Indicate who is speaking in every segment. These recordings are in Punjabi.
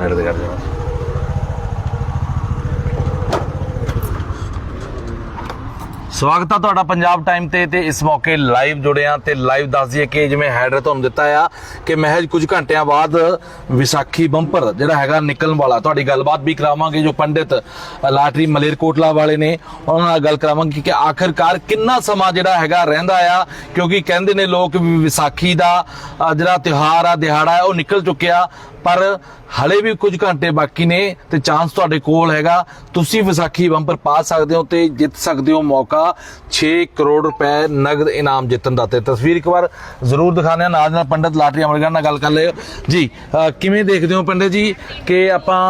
Speaker 1: ਸਾਈਡ ਤੇ ਕਰ ਜਾਣਾ ਸਵਾਗਤ ਹੈ ਤੁਹਾਡਾ ਪੰਜਾਬ ਟਾਈਮ ਤੇ ਤੇ ਇਸ ਮੌਕੇ ਲਾਈਵ ਜੁੜੇ ਤੇ ਲਾਈਵ ਦੱਸ ਦਈਏ ਕਿ ਜਿਵੇਂ ਹੈਡਰ ਤੁਹਾਨੂੰ ਦਿੱਤਾ ਆ ਕਿ ਮਹਿਜ ਕੁਝ ਘੰਟਿਆਂ ਬਾਅਦ ਵਿਸਾਖੀ ਬੰਪਰ ਜਿਹੜਾ ਹੈਗਾ ਨਿਕਲਣ ਵਾਲਾ, ਤੁਹਾਡੀ ਗੱਲਬਾਤ ਵੀ ਕਰਾਵਾਂਗੇ ਜੋ ਪੰਡਿਤ ਲਾਟਰੀ ਮਲੇਰਕੋਟਲਾ ਵਾਲੇ ਨੇ, ਉਹਨਾਂ ਨਾਲ ਗੱਲ ਕਰਾਵਾਂਗੇ ਕਿ ਆਖਰਕਾਰ ਕਿੰਨਾ ਸਮਾਂ ਜਿਹੜਾ ਹੈਗਾ ਰਹਿੰਦਾ ਆ, ਕਿਉਂਕਿ ਕਹਿੰਦੇ ਨੇ ਲੋਕ ਵੀ ਵਿਸਾਖੀ ਦਾ ਜਿਹੜਾ ਤਿਉਹਾਰ ਆ, ਦਿਹਾੜਾ ਹੈ ਉਹ ਨਿਕਲ ਚੁੱਕਿਆ। ਪਰ ਹਲੇ ਵੀ ਕੁਝ ਘੰਟੇ ਬਾਕੀ ਨੇ ਤੇ ਚਾਂਸ ਤੁਹਾਡੇ ਕੋਲ ਹੈਗਾ। ਤੁਸੀਂ ਵਿਸਾਖੀ ਬੰਪਰ ਪਾ ਸਕਦੇ ਹੋ ਤੇ ਜਿੱਤ ਸਕਦੇ ਹੋ ਮੌਕਾ 6 ਕਰੋੜ ਰੁਪਏ ਨਗਦ ਇਨਾਮ ਜਿੱਤਣ ਦਾ। ਤੇ ਤਸਵੀਰ ਇੱਕ ਵਾਰ ਜ਼ਰੂਰ ਦਿਖਾਣੇ ਨਾਲ ਨਾਲ ਪੰਡਤ ਲਾਟਰੀ ਅਮਰਗਨ ਨਾਲ ਗੱਲ ਕਰ ਲਿਓ। ਜੀ ਕਿਵੇਂ ਦੇਖਦੇ ਹੋ ਪੰਡਤ ਜੀ ਕਿ ਆਪਾਂ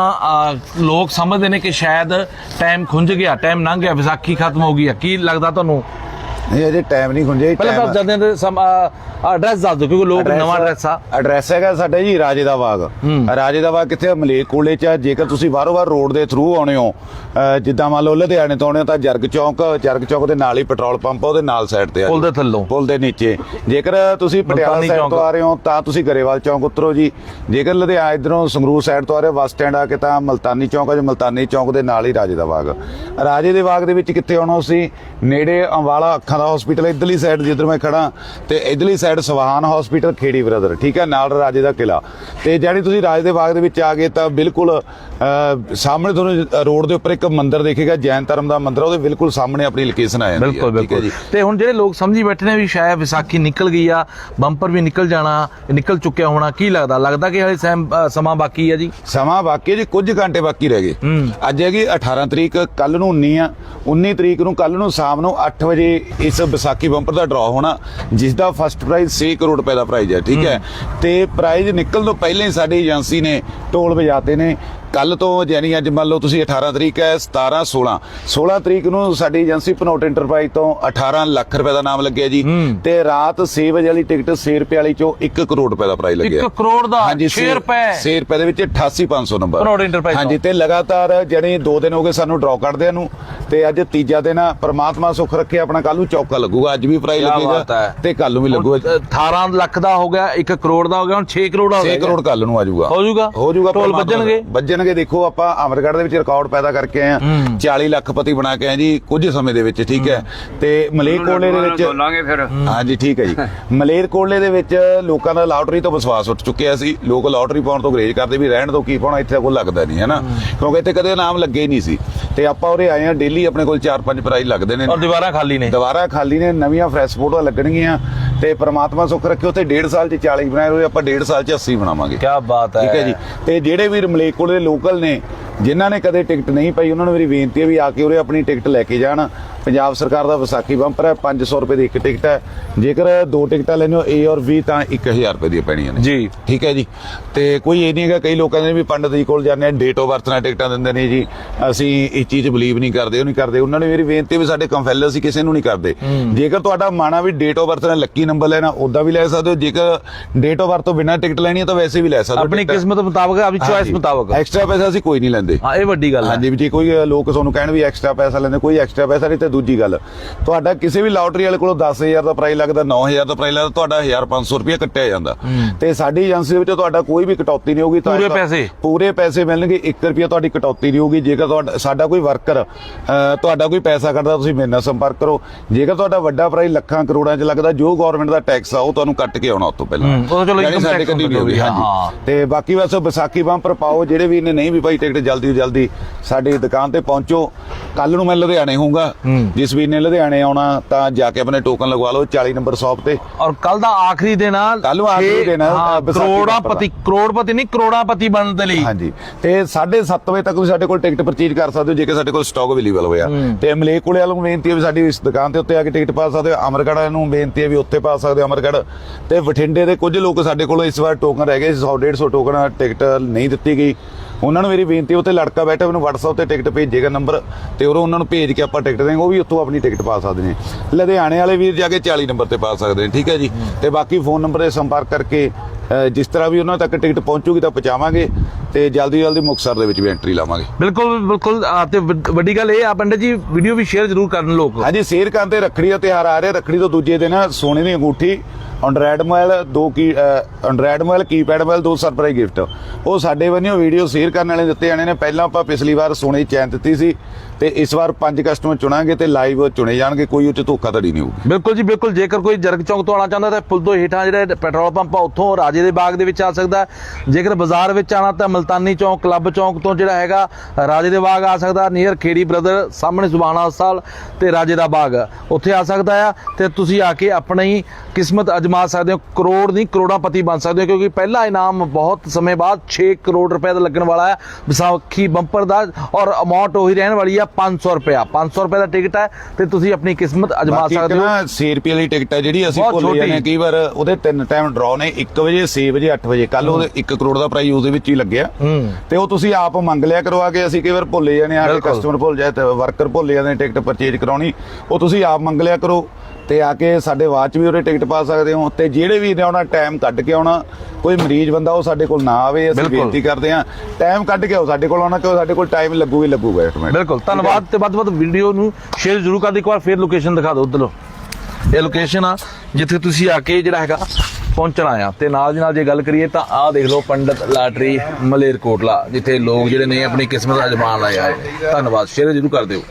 Speaker 1: ਲੋਕ ਸਮਝਦੇ ਨੇ ਕਿ ਸ਼ਾਇਦ ਟਾਈਮ ਖੁੰਝ ਗਿਆ ਟਾਈਮ ਲੰਘ ਗਿਆ, ਵਿਸਾਖੀ ਖਤਮ ਹੋ ਗਈ ਹੈ। ਕੀ ਲੱਗਦਾ ਤੁਹਾਨੂੰ?
Speaker 2: ਨਹੀਂ ਅਜੇ ਟਾਈਮ ਨਹੀਂ ਖੁੰਝਿਆ
Speaker 1: ਪਹਿਲਾਂ ਤਾਂ ਜਦ ਦੇ ਐਡਰੈਸ ਦੱਸ ਦਿਓ ਕਿਉਂਕਿ ਲੋਕ ਨਵਾਂ ਐਡਰੈਸ ਆ
Speaker 2: ਐਡਰੈਸ ਹੈਗਾ ਸਾਡਾ ਜੀ ਰਾਜੇ ਦਾ ਬਾਗ ਰਾਜੇ ਦਾ ਬਾਗ ਕਿੱਥੇ? ਮਲੇਕ ਕੋਲੇ ਚ। ਜੇਕਰ ਤੁਸੀਂ ਬਾਰੋ ਬਾਰ ਰੋਡ ਦੇ ਥਰੂ ਆਉਣੇ ਹੋ ਜਿੱਦਾਂ ਮੰਨ ਲਓ ਲੁਧਿਆਣੇ ਤੋਂ ਆਉਣੇ ਤਾਂ ਜਰਗ ਚੌਂਕ ਜਰਗ ਚੌਂਕ ਦੇ ਨਾਲ ਹੀ ਪੈਟਰੋਲ ਪੰਪ ਉਹਦੇ ਨਾਲ ਸਾਈਡ ਤੇ ਆ
Speaker 1: ਪੁਲ। ਦੇ ਥੱਲੋਂ।
Speaker 2: ਪੁਲ ਦੇ ਨੀਚੇ ਜੇਕਰ ਤੁਸੀਂ ਪਟਿਆਲਾ ਸਾਈਡ। ਤੋਂ ਆ ਰਹੇ ਹੋ ਤਾਂ ਤੁਸੀਂ ਗਰੇਵਾਲ ਚੌਂਕ ਉਤਰੋ ਜੀ ਜੇਕਰ ਲੁਧਿਆਣਾ ਇਧਰੋਂ ਸੰਗਰੂਰ ਸਾਈਡ ਤੋਂ ਆ ਰਹੇ ਬੱਸ ਸਟੈਂਡ ਆ ਕੇ ਤਾਂ ਮਲਤਾਨੀ ਚੌਂਕ ਆ ਜੀ ਮਲਤਾਨੀ ਚੌਂਕ ਦੇ ਨਾਲ ਹੀ ਰਾਜੇ ਦਾ ਬਾਗ ਰਾਜੇ ਦੇ ਬਾਗ ਦੇ ਵਿੱਚ ਕਿੱਥੇ ਆਉਣਾ ਸੀ ਨੇੜੇ ਅੰਵਾਲਾ ਅੱਖਾਂ ਦਾ ਹਸਪੀਟਲ ਇਧਰਲੀ ਸਾਈਡ ਜਿੱਧਰ ਮੈਂ ਖੜਾ ਤੇ ਇਧਰਲੀ ਸਾਈਡ ਸਵਾਹਾਨ ਹਸਪੀਟਲ ਖੇੜੀ ਬ੍ਰਦਰ ਠੀਕ ਹੈ? ਨਾਲ ਰਾਜੇ ਦਾ ਕਿਲਾ ਤੇ ਜਿਹੜੀ ਤੁਸੀਂ ਰਾਜੇ ਦੇ ਬਾਗ ਦੇ ਵਿੱਚ ਆ ਗਏ ਤਾਂ ਬਿਲਕੁਲ ਸਾਹਮਣੇ ਤੁਹਾਨੂੰ ਰੋਡ ਦੇ ਉੱਪਰ ਇੱਕ ਮੰਦਿਰ ਦੇਖੇਗਾ ਜੈਨ ਧਰਮ ਦਾ ਮੰਦਿਰ ਉਹਦੇ ਬਿਲਕੁਲ ਸਾਹਮਣੇ ਆਪਣੀ ਲੋਕੇਸ਼ਨ ਆ ਜਾਂਦੀ ਹੈ
Speaker 1: ਬਿਲਕੁਲ
Speaker 2: ਠੀਕ ਹੈ
Speaker 1: ਬਿਲਕੁਲ। ਤੇ ਹੁਣ ਜਿਹੜੇ ਲੋਕ ਸਮਝੀ ਬੈਠੇ ਨੇ ਵੀ ਸ਼ਾਇਦ ਵਿਸਾਖੀ ਨਿਕਲ ਗਈ ਆ ਬੰਪਰ ਵੀ ਨਿਕਲ ਜਾਣਾ ਨਿਕਲ ਚੁੱਕਿਆ ਹੋਣਾ ਕੀ ਲੱਗਦਾ? ਲੱਗਦਾ ਕਿ ਹਲੇ ਸੈਮ- ਬਾਕੀ ਆ ਜੀ?
Speaker 2: ਸਮਾਂ ਬਾਕੀ ਜੀ ਕੁਝ ਘੰਟੇ ਬਾਕੀ ਰਹਿ ਗਏ। ਅੱਜ ਹੈਗੀ 18 ਤਰੀਕ ਕੱਲ ਨੂੰ 19 ਆ 19 ਤਰੀਕ ਨੂੰ ਕੱਲ ਨੂੰ ਸ਼ਾਮ ਨੂੰ 8 ਵਜੇ ਇਸ ਵਿਸਾਖੀ ਬੰਪਰ ਦਾ ਡਰਾਅ ਹੋਣਾ ਜਿਸ ਦਾ ਫਸਟ ਪ੍ਰਾਈਜ਼ 6 ਕਰੋੜ ਰੁਪਏ ਦਾ ਪ੍ਰਾਈਜ਼ ਹੈ ਠੀਕ ਹੈ? ਤੇ ਪ੍ਰਾਈਜ਼ ਨਿਕਲਣ ਤੋਂ ਪਹਿਲਾਂ ਹੀ ਸਾਡੀ ਏਜੰਸੀ ਨੇ ਟੋਲ ਵਜਾਤੇ ਨੇ ਕੱਲ ਤੋਂ ਯਾਨੀ ਅੱਜ ਮੰਨ ਲਓ ਤੁਸੀਂ 18 ਤਰੀਕ ਹੈ 17 16 16 ਤਰੀਕ ਨੂੰ ਸਾਡੀ ਏਜੰਸੀ ਪਨੋਟ ਇੰਟਰਪ੍ਰਾਈਜ਼ ਤੋਂ 18 ਲੱਖ ਰੁਪਏ ਦਾ ਨਾਮ ਲੱਗਿਆ ਜੀ। ਤੇ ਰਾਤ 6 ਵਜੇ ਵਾਲੀ ਟਿਕਟ 100 ਰੁਪਏ ਵਾਲੀ ਚੋਂ 1 ਕਰੋੜ ਰੁਪਏ ਦਾ ਪ੍ਰਾਈਜ਼ ਲੱਗਿਆ।
Speaker 1: 1 ਕਰੋੜ ਦਾ
Speaker 2: ਹਾਂਜੀ
Speaker 1: 6 ਰੁਪਏ।
Speaker 2: 6 ਰੁਪਏ ਦੇ ਵਿੱਚ 88500 ਨੰਬਰ
Speaker 1: Pernod Enterprise
Speaker 2: ਹਾਂਜੀ ਤੇ। ਲਗਾਤਾਰ ਜਿਹੜੀ 2 ਦਿਨ ਹੋ ਗਏ ਸਾਨੂੰ ਡਰਾਅ ਕਰਦਿਆਂ ਨੂੰ। ਤੇ ਅੱਜ ਤੀਜਾ ਦਿਨ ਆ ਪ੍ਰਮਾਤਮਾ ਸੁੱਖ ਰੱਖੇ ਆਪਣਾ ਕੱਲ ਨੂੰ ਚੌਕਾ ਲੱਗੂਗਾ। ਅੱਜ ਵੀ ਪ੍ਰਾਈਜ਼ ਲੱਗੇਗਾ। ਤੇ ਕੱਲ ਨੂੰ ਵੀ ਲੱਗੂਗਾ।
Speaker 1: 18 ਲੱਖ ਦਾ ਹੋ ਗਿਆ 1 ਕਰੋੜ ਦਾ ਹੋ ਗਿਆ ਹੁਣ 6 ਕਰੋੜ ਦਾ ਹੋ
Speaker 2: 6
Speaker 1: ਗਿਆ।
Speaker 2: ਕਰੋੜ ਕੱਲ ਨੂੰ ਆ ਜਾਊਗਾ।
Speaker 1: ਹੋ ਜਾਊਗਾ?
Speaker 2: ਹੋ ਜਾਊਗਾ
Speaker 1: ਢੋਲ
Speaker 2: ਪ੍ਰਮਾਤਮਾ ਦਾ।
Speaker 1: ਵੱਜਣਗੇ
Speaker 2: ਦੇਖੋ ਆਪਾਂ ਅਮਰਗੜ੍ਹ ਦੇ ਵਿੱਚ ਰਿਕਾਰਡ ਪੈਦਾ ਕਰਕੇ ਆਏ ਆ 40 ਲੱਖ ਪਤੀ ਬਣਾ ਕੇ ਆਏ ਜੀ ਕੁਝ ਸਮੇਂ ਦੇ ਵਿੱਚ ਠੀਕ ਹੈ। ਤੇ ਮਲੇਰਕੋਟਲੇ ਦੇ ਵਿੱਚ
Speaker 3: ਬੋਲਾਂਗੇ ਫਿਰ।
Speaker 2: ਹਾਂਜੀ ਠੀਕ ਹੈ ਜੀ। ਮਲੇਰਕੋਟਲੇ ਦੇ ਵਿੱਚ ਲੋਕਾਂ ਦਾ ਲਾਟਰੀ ਤੋਂ ਵਿਸ਼ਵਾਸ ਉੱਠ ਚੁੱਕਿਆ ਸੀ। ਲੋਕ ਲਾਟਰੀ ਪਾਉਣ ਤੋਂ ਗਰੇਜ ਕਰਦੇ ਵੀ ਰਹਿਣ ਤੋਂ ਕੀ ਪਾਉਣਾ ਇੱਥੇ ਕੋਈ ਲੱਗਦਾ ਨਹੀਂ ਹੈ। ਨਾ ਕਿਉਂਕਿ ਇੱਥੇ ਕਦੇ ਨਾਮ ਲੱਗੇ ਹੀ ਨਹੀਂ ਸੀ। ਤੇ ਆਪਾਂ ਉਰੇ ਆਏ ਆ ਡੇਲੀ ਆਪਣੇ ਕੋਲ 4-5 ਪ੍ਰਾਈਜ਼ ਲੱਗਦੇ ਨੇ।
Speaker 1: ਔਰ ਦੀਵਾਰਾਂ ਖਾਲੀ ਨੇ।
Speaker 2: ਦੁਬਾਰਾ ਖਾਲੀ ਨੇ ਨਵੀਆਂ ਫਰੈਸ਼ ਫੋਟੋਆਂ ਲੱਗਣਗੀਆਂ। ਤੇ ਪ੍ਰਮਾਤਮਾ ਸੁੱਖ ਰੱਖੇ ਉੱਥੇ 1.5 ਸਾਲ ਚ 40 ਬਣਾਏ ਹੋਏ ਆਪਾਂ 1.5 ਸਾਲ ਚ 80 ਬਣਾਵਾਂਗੇ।
Speaker 1: ਕੀ ਬਾਤ ਹੈ।
Speaker 2: ਠੀਕ ਹੈ ਜੀ? ਤੇ ਜਿਹੜੇ ਵੀਰ ਮਲੇਕੋਲ ਦੇ ਲੋਕਲ ਨੇ ਜਿਨ੍ਹਾਂ ਨੇ ਕਦੇ ਟਿਕਟ ਨਹੀਂ ਪਾਈ ਉਹਨਾਂ ਨੂੰ ਮੇਰੀ ਬੇਨਤੀ ਹੈ ਵੀ ਆ ਕੇ ਉਰੇ ਆਪਣੀ ਟਿਕਟ ਲੈ ਕੇ ਜਾਣ। ਪੰਜਾਬ ਸਰਕਾਰ ਦਾ ਵਿਸਾਖੀ ਬੰਪਰ ਹੈ 500 ਰੁਪਏ ਦੀ ਇੱਕ ਟਿਕਟ ਹੈ। ਜੇਕਰ ਦੋ ਟਿਕਟਾਂ ਲੈਣੇ ਹੋ A ਔਰ B ਤਾਂ 1000 ਰੁਪਏ ਦੀਆਂ ਪੈਣੀਆਂ ਨੇ।
Speaker 1: ਜੀ।
Speaker 2: ਠੀਕ ਹੈ ਜੀ। ਤੇ ਕੋਈ ਇਹ ਨਹੀਂ ਹੈਗਾ ਕਈ ਲੋਕਾਂ ਨੇ ਵੀ ਪੰਡਤ ਜੀ ਕੋਲ ਜਾਂਦੇ ਆ ਡੇਟ ਆਫ ਬਰਥ ਨਾਲ ਟਿਕਟਾਂ ਦਿੰਦੇ ਨੇ ਜੀ। ਅਸੀਂ ਇਸ ਚੀਜ਼ ਬਲੀਵ ਨਹੀਂ ਕਰਦੇ ਉਹ ਨਹੀਂ ਕਰਦੇ। ਉਹਨਾਂ ਨੇ ਮੇਰੀ ਬੇਨਤੀ ਵੀ ਸਾਡੇ ਕੰਫੈਲਰ ਅਸੀਂ ਕਿਸੇ ਨੂੰ ਨਹੀਂ ਕਰਦੇ। ਜੇਕਰ ਤੁਹਾਡਾ ਮਾਣਾ ਵੀ ਡੇਟ ਆਫ ਬਰਥ ਨਾਲ ਲੱਕੀ ਨੰਬਰ ਲੈਣਾ ਉਦਾਂ ਵੀ ਲੈ ਸਕਦੇ ਹੋ। ਜੇਕਰ ਡੇਟ ਆਫ ਬਰਥ ਤੋਂ ਬਿਨਾਂ ਟਿਕਟ ਲੈਣੀ ਹੈ ਤਾਂ ਵੈਸੇ ਵੀ ਲੈ ਸਕਦੇ ਹੋ।
Speaker 1: ਆਪਣੀ। ਕਿਸਮਤ ਮੁਤਾਬਕ ਆਪਣੀ ਚੁਆਇਸ। ਮੁਤਾਬਕ।
Speaker 2: ਐਕਸਟਰਾ ਪੈਸਾ ਅਸੀਂ ਕੋਈ ਨਹੀਂ ਲੈਂਦੇ।
Speaker 1: ਹਾਂ ਇਹ ਵੱਡੀ ਗੱਲ ਹੈ।
Speaker 2: ਹਾਂਜੀ ਵੀ ਜੇ ਕੋਈ ਲੋਕ ਤੁਹਾਨੂੰ ਕਹਿਣ ਵੀ ਐਕਸਟਰਾ ਪੈਸਾ ਲੈਂਦੇ ਕੋਈ ਐਕਸਟਰਾ ਪੈਸਾ ਨਹੀਂ ਤੇ ਦੂਜੀ ਗੱਲ ਤੁਹਾਡਾ ਕਿਸੇ ਵੀ ਲਾਟਰੀ ਵਾਲੇ ਕੋਲੋਂ 10000 ਦਾ ਪ੍ਰਾਈਜ਼ ਲੱਗਦਾ 9000 ਦਾ ਪ੍ਰਾਈਜ਼ ਲੱਗਦਾ ਤੁਹਾਡਾ 1500 ਰੁਪਏ ਕੱਟਿਆ ਜਾਂਦਾ। ਤੇ ਸਾਡੀ ਏਜੰਸੀ ਦੇ ਵਿੱਚ ਤੁਹਾਡਾ ਕੋਈ ਵੀ ਕਟੌਤੀ ਨਹੀਂ ਹੋਊਗੀ
Speaker 1: ਪੂਰੇ ਪੈਸੇ?
Speaker 2: ਪੂਰੇ ਪੈਸੇ ਮਿਲਣਗੇ 1 ਰੁਪਿਆ ਤੁਹਾਡੀ ਕਟੌਤੀ ਨਹੀਂ ਹੋਊਗੀ ਜੇਕਰ ਤੁਹਾਡਾ ਸਾਡਾ ਕੋਈ ਵਰਕਰ ਤੁਹਾਡਾ ਕੋਈ ਪੈਸਾ ਕੱਢਦਾ ਤੁਸੀਂ ਮੇਰੇ ਨਾਲ ਸੰਪਰਕ ਕਰੋ। ਜੇਕਰ ਤੁਹਾਡਾ ਵੱਡਾ ਪ੍ਰਾਈਜ਼ ਲੱਖਾਂ ਕਰੋੜਾਂ 'ਚ ਲੱਗਦਾ ਜੋ ਗਵਰਨਮੈਂਟ ਦਾ ਟੈਕਸ ਆ ਉਹ ਤੁਹਾਨੂੰ ਕੱਟ ਕੇ ਆਉਣਾ ਉਸ ਤੋਂ ਪਹਿਲਾਂ
Speaker 1: ਉਹ ਚਲੋ
Speaker 2: ਸਾਡੇ
Speaker 1: tax
Speaker 2: ਕਦੀ ਨਹੀਂ ਹੋਊਗੀ
Speaker 1: ਹਾਂ।
Speaker 2: ਹਾਂਜੀ। ਤੇ ਬਾਕੀ ਬਸ ਵਿਸਾਖੀ ਬੰਪਰ ਪਾਓ ਜਿਹੜੇ ਵੀ ਨੇ ਨਹੀਂ ਵੀ ਭਾਈ ਟਿਕਟ ਜਲਦੀ ਤੋਂ ਜਲਦੀ ਸਾਡੀ ਦੁਕਾਨ ਤੇ ਪਹੁੰਚੋ। ਕੱਲ ਨੂੰ ਮੈਂ ਲੁਧਿਆਣੇ ਹੋਊਂਗਾ। ਜਿਸ ਵੀਰ ਨੇ ਲੁਧਿਆਣੇ ਆਉਣਾ ਤਾਂ ਜਾ ਕੇ ਆਪਣੇ ਟੋਕਨ ਲਗਵਾ ਲਓ 40 ਨੰਬਰ ਸ਼ਾਪ ਤੇ।
Speaker 1: ਔਰ ਕੱਲ ਦਾ ਆਖਰੀ ਦਿਨ ਆ।
Speaker 2: ਕੱਲ੍ਹ ਨੂੰ ਆਖਰੀ ਦਿਨ ਆ,
Speaker 1: ਹਾਂ,
Speaker 2: ਵਿਸਾਖੀ
Speaker 1: ਕਰੋੜਾਂ
Speaker 2: ਦਾ ਪਤਾ।
Speaker 1: ਪਤੀ। ਕਰੋੜਪਤੀ ਨਹੀਂ ਕਰੋੜਾਪਤੀ ਬਣਨ ਦੇ ਲਈ।
Speaker 2: ਹਾਂਜੀ। ਤੇ 7:30 ਵਜੇ ਤੱਕ ਤੁਸੀਂ ਸਾਡੇ ਕੋਲ ਟਿਕਟ ਪਰਚੇਜ ਕਰ ਸਕਦੇ ਹੋ ਜੇਕਰ ਸਾਡੇ ਕੋਲ ਸਟਾਕ ਅਵੇਲੇਬਲ ਹੋਇਆ। ਤੇ ਮਲੇਕ ਕੋਲੇ ਵਾਲੋਂ ਬੇਨਤੀ ਹੈ ਵੀ ਸਾਡੀ ਇਸ ਦੁਕਾਨ ਤੇ ਉੱਤੇ ਆ ਕੇ ਟਿਕਟ ਪਾ ਸਕਦੇ ਹੋ। ਅਮਰਗੜ੍ਹ ਨੂੰ ਬੇਨਤੀ ਹੈ ਵੀ ਉੱਥੇ ਪਾ ਸਕਦੇ ਹੋ ਅਮਰਗੜ੍ਹ। ਤੇ ਬਠਿੰਡੇ ਦੇ ਕੁਝ ਲੋਕ ਸਾਡੇ ਕੋਲ ਇਸ ਵਾਰ ਟੋਕਨ ਰਹਿ ਗਏ 100 150 ਟੋਕਨ ਟਿਕਟ ਨਹੀਂ ਦਿੱਤੀ ਗਈ। ਉਹਨਾਂ ਨੂੰ ਮੇਰੀ ਬੇਨਤੀ ਉੱਤੇ ਲੜਕਾ ਬੈਠਾ ਮੈਨੂੰ WhatsApp ਤੇ ਟਿਕਟ ਭੇਜੇਗਾ ਨੰਬਰ ਤੇ ਉਹ ਉਹਨਾਂ ਨੂੰ ਭੇਜ ਕੇ ਆਪਾਂ ਟਿਕਟ ਦੇਵਾਂਗੇ ਉਹ ਵੀ ਉੱਥੋਂ ਆਪਣੀ ਟਿਕਟ ਪਾ ਸਕਦੇ ਨੇ। ਲੁਧਿਆਣੇ ਵਾਲੇ ਵੀਰ ਜਾ ਕੇ 40 ਨੰਬਰ ਤੇ ਪਾ ਸਕਦੇ ਨੇ ਠੀਕ ਹੈ ਜੀ? ਤੇ ਬਾਕੀ ਫੋਨ ਨੰਬਰ ਤੇ ਸੰਪਰਕ ਕਰਕੇ ਜਿਸ ਤਰ੍ਹਾਂ ਵੀ ਉਹਨਾਂ ਤੱਕ ਟਿਕਟ ਪਹੁੰਚੂਗੀ ਤਾਂ ਪਹੁੰਚਾਵਾਂਗੇ ਤੇ ਜਲਦੀ ਜਲਦੀ ਮੁਕਤਸਰ ਦੇ ਵਿੱਚ ਵੀ ਐਂਟਰੀ ਲਾਵਾਂਗੇ।
Speaker 1: ਬਿਲਕੁਲ ਬਿਲਕੁਲ ਤੇ ਵੱਡ- ਗੱਲ ਇਹ ਆ ਪੰਡਤ ਜੀ ਵੀਡੀਓ ਵੀ ਸ਼ੇਅਰ ਜ਼ਰੂਰ ਕਰਨ ਲੋਕ।
Speaker 2: ਹਾਂਜੀ ਸ਼ੇਰ ਕਰਨ ਤੇ ਰੱਖੜੀ ਦਾ ਤਿਉਹਾਰ ਆ ਰਿਹਾ ਰੱਖੜੀ ਤੋਂ ਦੂਜੇ ਦਿਨ ਸੋਨੇ ਦੀ ਅੰਗੂਠੀ ਐਂਡਰਾਇਡ ਮੋਬਾਈਲ ਦੋ ਕੀ ਐਂਡਰਾਇਡ ਮੋਬਾਈਲ ਕੀਪੈਡ ਮੋਬਾਈਲ ਦੋ ਸਰਪ੍ਰਾਈਜ਼ ਗਿਫਟ ਉਹ ਸਾਡੇ ਵੱਲੋਂ ਵੀਡੀਓ ਸ਼ੇਅਰ ਕਰਨ ਵਾਲੇ ਦਿੱਤੇ ਜਾਣੇ ਨੇ। ਪਹਿਲਾਂ ਆਪਾਂ ਪਿਛਲੀ ਵਾਰ ਸੋਨੇ ਚੈਨ ਦਿੱਤੀ ਸੀ। ਤੇ ਇਸ ਵਾਰ ਪੰਜ ਕਸਟਮਰ ਚੁਣਾਂਗੇ ਤੇ ਲਾਈਵ ਚੁਣੇ ਜਾਣਗੇ, ਕੋਈ ਉੱਚ ਧੋਖਾਧੜੀ ਨਹੀਂ ਹੋਊਗੀ।
Speaker 1: ਬਿਲਕੁਲ ਜੀ, ਬਿਲਕੁਲ। ਜੇਕਰ ਕੋਈ ਜਰਗ ਚੌਂਕ ਤੋਂ ਆਉਣਾ ਚਾਹੁੰਦਾ ਤਾਂ ਪੁਲ ਤੋਂ ਹੇਠਾਂ ਜਿਹੜਾ ਪੈਟਰੋਲ ਪੰਪ ਆ, ਉੱਥੋਂ ਰਾਜੇ ਦੇ ਬਾਗ ਦੇ ਵਿੱਚ ਆ ਸਕਦਾ ਜੇਕਰ ਬਾਜ਼ਾਰ ਵਿੱਚ ਆਣਾ ਤਾਂ ਮਲਤਾਨੀ ਚੌਂਕ, ਕਲੱਬ ਚੌਂਕ ਤੋਂ ਜਿਹੜਾ ਹੈਗਾ, ਰਾਜੇ ਦੇ ਬਾਗ ਆ ਸਕਦਾ ਨੀਅਰ ਖੇੜੀ ਬ੍ਰਦਰ ਸਾਹਮਣੇ ਸੁਬਾਨਾ ਹਸਪਤਾਲ ਤੇ ਰਾਜੇ ਦਾ ਬਾਗ ਉੱਥੇ ਆ ਸਕਦਾ ਆ। ਤੇ ਤੁਸੀਂ ਆ ਕੇ ਆਪਣੀ ਕਿਸਮਤ ਅਜਮਾ ਸਕਦੇ ਹੋ। ਕਰੋੜ ਨਹੀਂ ਕਰੋੜਾਂਪਤੀ ਬਣ ਸਕਦੇ ਹੋ, ਕਿਉਂਕਿ ਪਹਿਲਾ ਇਨਾਮ ਬਹੁਤ ਸਮੇਂ ਬਾਅਦ 6 ਕਰੋੜ ਰੁਪਏ ਦਾ ਲੱਗਣ ਵਾਲਾ ਹੈ। ਵਿਸਾਖੀ ਬੰਪਰ ਦਾ ਔਰ ਅਮਾਉਂਟ ਉਹੀ ਰਹਿਣ ਵਾਲੀ ਆ। 500 ਰੁਪਏ 500 ਰੁਪਏ ਦਾ ਟਿਕਟ ਹੈ ਤੇ ਤੁਸੀਂ ਆਪਣੀ ਕਿਸਮਤ ਅਜਮਾ
Speaker 2: ਬਾਕੀ
Speaker 1: ਸਕਦੇ ਹੋ।
Speaker 2: ਨਾ 100 ਰੁਪਏ ਵਾਲੀ ਟਿਕਟ ਹੈ ਜਿਹੜੀ ਅਸੀਂ ਭੁੱਲ ਜਾਂਦੇ ਹਾਂ। ਕਈ ਵਾਰ ਉਹਦੇ ਤਿੰਨ ਟਾਈਮ ਡਰਾਅ ਨੇ 1 ਵਜੇ 6 ਵਜੇ 8 ਵਜੇ। ਕੱਲ ਉਹਦੇ 1 ਕਰੋੜ ਦਾ ਪ੍ਰਾਈਜ਼ ਉਹਦੇ ਵਿੱਚ ਹੀ ਲੱਗਿਆ।
Speaker 1: ਹੂੰ।
Speaker 2: ਤੇ ਉਹ ਤੁਸੀਂ ਆਪ ਮੰਗ ਲਿਆ ਕਰੋ ਆ ਕੇ ਅਸੀਂ ਕਈ ਵਾਰ ਭੁੱਲੇ ਜਾਂਦੇ ਆ ਕਿ
Speaker 1: ਬਿਲਕੁਲ।
Speaker 2: ਕਸਟਮਰ ਭੁੱਲ ਜਾਏ ਤੇ ਵਰਕਰ ਭੁੱਲ ਜਾਂਦੇ ਟਿਕਟ ਪਰਚੇਜ ਕਰਾਉਣੀ। ਉਹ ਤੁਸੀਂ ਆਪ ਮੰਗ ਲਿਆ ਕਰੋ। ਤੇ ਆ ਕੇ ਸਾਡੇ ਵਾਚ ਵੀ ਉਹਦੇ ਟਿਕਟ ਪਾ ਸਕਦੇ ਹੋ। ਤੇ ਜਿਹੜੇ ਵੀ ਨੇ ਆਉਣਾ ਟਾਈਮ ਕੱਢ ਕੇ ਆਉਣਾ। ਕੋਈ ਮਰੀਜ਼ ਬੰਦਾ ਉਹ ਸਾਡੇ ਕੋਲ ਨਾ ਆਵੇ ਅਸੀਂ। ਬੇਨਤੀ ਕਰਦੇ ਹਾਂ। ਟਾਈਮ ਕੱਢ ਕੇ ਆਓ ਸਾਡੇ ਕੋਲ ਆਉਣਾ ਕਿਉਂ ਸਾਡੇ ਕੋਲ ਟਾਈਮ ਲੱਗੂਗੀ ਲੱਗੂਗਾ ਆਟੋਮੈਟਿਕ
Speaker 1: ਬਿਲਕੁਲ। ਧੰਨਵਾਦ ਤੇ ਵੱਧ ਵੱਧ ਵੀਡੀਓ ਨੂੰ ਸ਼ੇਅਰ ਜ਼ਰੂਰ ਕਰ ਦਿਓ ਇੱਕ ਵਾਰ ਫੇਰ ਲੋਕੇਸ਼ਨ ਦਿਖਾ ਦਿਓ ਉਧਰੋਂ। ਇਹ ਲੋਕੇਸ਼ਨ ਆ ਜਿੱਥੇ ਤੁਸੀਂ ਆ ਕੇ ਜਿਹੜਾ ਹੈਗਾ ਪਹੁੰਚਣਾ ਆ। ਤੇ ਨਾਲ ਦੀ ਨਾਲ ਜੇ ਗੱਲ ਕਰੀਏ ਤਾਂ ਆਹ ਦੇਖ ਲਓ ਪੰਡਤ ਲਾਟਰੀ ਮਲੇਰਕੋਟਲਾ ਜਿੱਥੇ ਲੋਕ ਜਿਹੜੇ ਨੇ ਆਪਣੀ ਕਿਸਮਤ ਅਜਮਾਨ ਲਾਇਆ ਹੈ ਧੰਨਵਾਦ। ਸ਼ੇਅਰ ਜ਼ਰੂਰ ਕਰ ਦਿਓ।